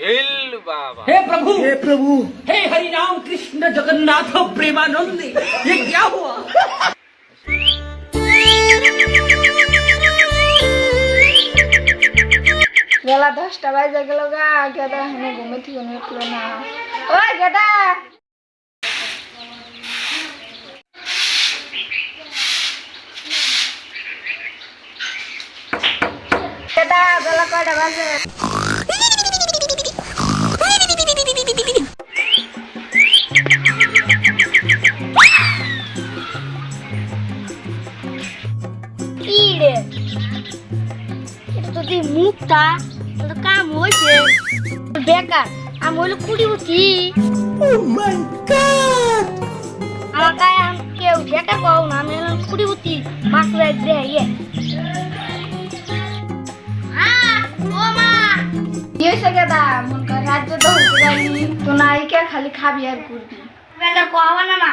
हिल बाबा हे प्रभु हे प्रभु हे हरि राम कृष्ण जगन्नाथ प्रेमानंद ये क्या हुआ বেলা দশটা বাজে গেল গা গেদা এখনো ঘুমে থেকে উঠলো না ওই গেদা গেদা বেলা কয়টা বাজে তুই মুখটা তোর কাম হয়েছে বেকার আমি হইল কুড়ি উঠি। আমার গায়ে এখন কেউ বেকার পাও না আমি হলাম কুড়ি উঠি মাছ দে ও মা। কি হয়েছে গেদা মন কর রাজ্য তো তো নাই কে খালি খাবি আর ঘুরবি। বেকার কোয়া না মা।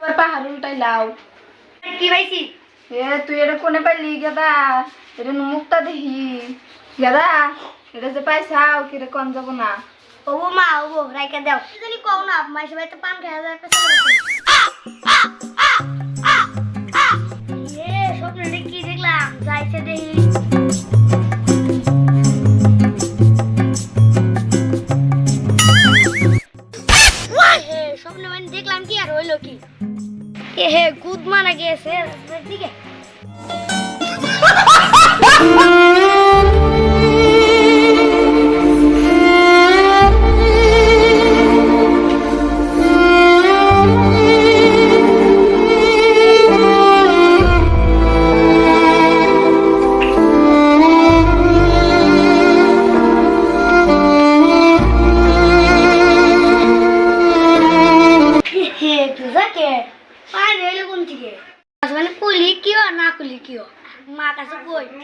ওই পাহাড় উল্টাই লাও। কি পাইছি এ তুই এটা কোনে পাইলি গেদা এটা মুখটা দেখি। গেদা এটা যে পাইছাও কিরে কন যাব না? ও মা ও রাইকা দাও। জানি কও না, মাইসে বাড়িতে পান খেয়ে যায় পেছনে এ স্বপ্নে কি দেখলাম, যাইছে দেখি।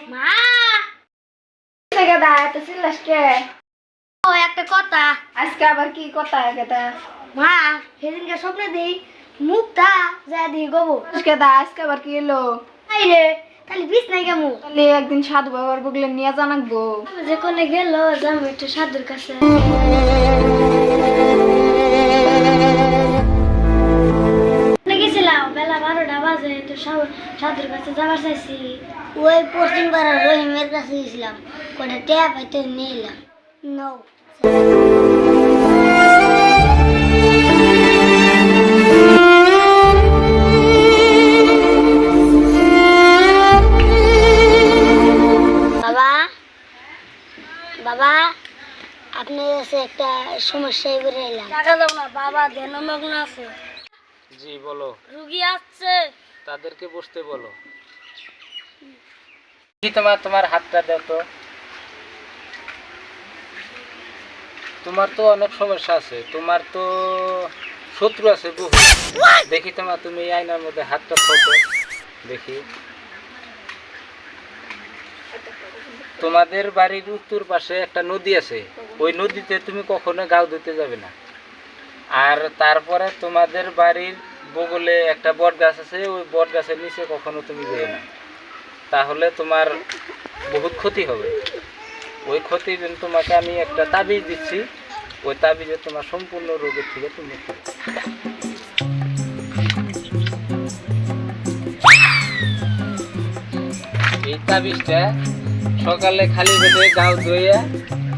মা! গেদা এত চিল্লাস কে ও একটা কথা। আজকে আবার কি কথা গেদা মা সেদিনকে স্বপ্নে দেই মুখটা যা দিই গোবো। গেদা আজকে আবার কি এলো? তাই রে তাহলে বিষ নাই কেমন তাহলে একদিন সাধু বাবার বগলে নিয়ে জানাকবো যে কোনে গেল যাব একটু সাধুর কাছে। গেছিলাম? বেলা বারোটা বাজে তো সাধুর কাছে যাবার চাইছি। ওই পশ্চিম পাড়ার রহিমের কাছে গেছিলাম। কটা ট্যাপ হয়তো নিয়ে এলাম নো বাবা বাবা আপনার কাছে একটা সমস্যায় বেড়ে এলাম। টাকা দাও না বাবা ধ্যানমগ্ন আছে। জি বলো। রুগী আসছে। তাদেরকে বসতে বলো। তোমার তোমার হাতটা দাও তো। তোমার তো অনেক সমস্যা আছে। তোমার তো শত্রু আছে বহু। দেখি তোমার তুমি এই আয়নার মধ্যে হাতটা ফটো দেখি। তোমাদের বাড়ির উত্তর পাশে একটা নদী আছে। ওই নদীতে তুমি কখনো গাও ধুতে যাবে না। আর তারপরে তোমাদের বাড়ির বগলে একটা বট গাছ আছে। ওই বট গাছের নিচে কখনো তুমি যেও না। তাহলে তোমার বহুত ক্ষতি হবে। ওই জন্য তোমাকে আমি একটা তাবিজ দিচ্ছি, ওই তাবিজে তোমার সম্পূর্ণ রোগের থেকে তুমি এই তাবিজটা সকালে খালি পেটে গাও ধুয়ে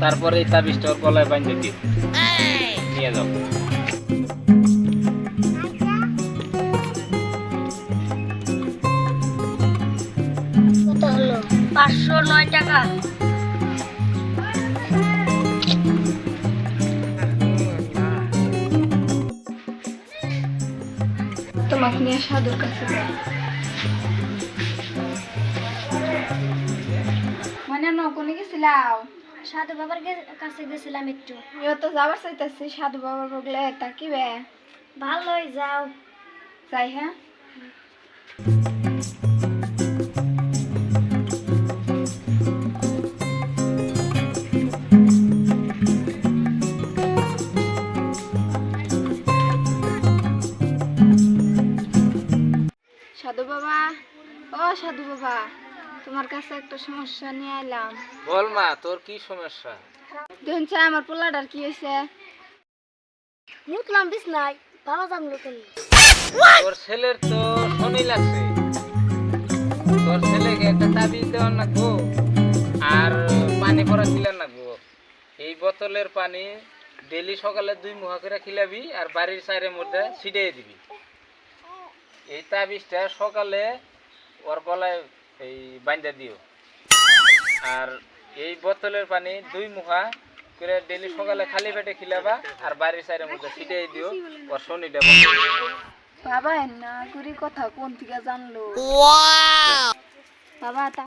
তারপরে এই তাবিজটা গলায় বাঁধে দিও। নিয়ে যাও। পাঁচশো নয় টাকা। তোমাকে নিয়ে সাধুর কাছে মানে নকনে গেছিলাম। সাধু বাবার কাছে গেছিলাম একটু। আমিও তো যাবার চাইতেছি সাধু বাবার বগলে তাকিবে। ভালোই যাও। যাই হ্যাঁ। সাধু বাবা তোমার কাছে একটা সমস্যা নিয়ে এলাম বল মা তোর কি সমস্যা? দেখুন আমার পোলাটার কি হয়েছে? মুতলাম বিছ নাই বাবা জানলো কেন? তোর ছেলের তো শনি লাগছে। তোর ছেলেকে একটা তাবিজ দেওয়ার নাকবো আর পানি পরা খিলার নাকবো এই বোতলের পানি ডেলি সকালে দুই মুহা করে খিলাবি আর বাড়ির সাইডের মধ্যে ছিটিয়ে দিবি। এই তাবিজটা সকালে ওর গলায় এই বান্ধা দিও আর এই বোতলের পানি দুই মুখা করে ডেলি সকালে খালি পেটে খিলাবা আর বাড়ির সাইডের মধ্যে ছিটিয়ে দিও ওর শনিটা বন্ধ হয়ে যাবে। বাবা না করি কথা কোন থেকে জানলো বাবা তা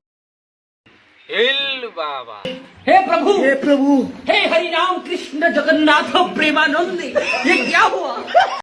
হিল বাবা हे प्रभु हे प्रभु हे हरि राम कृष्ण जगन्नाथ प्रेमानंद ये क्या हुआ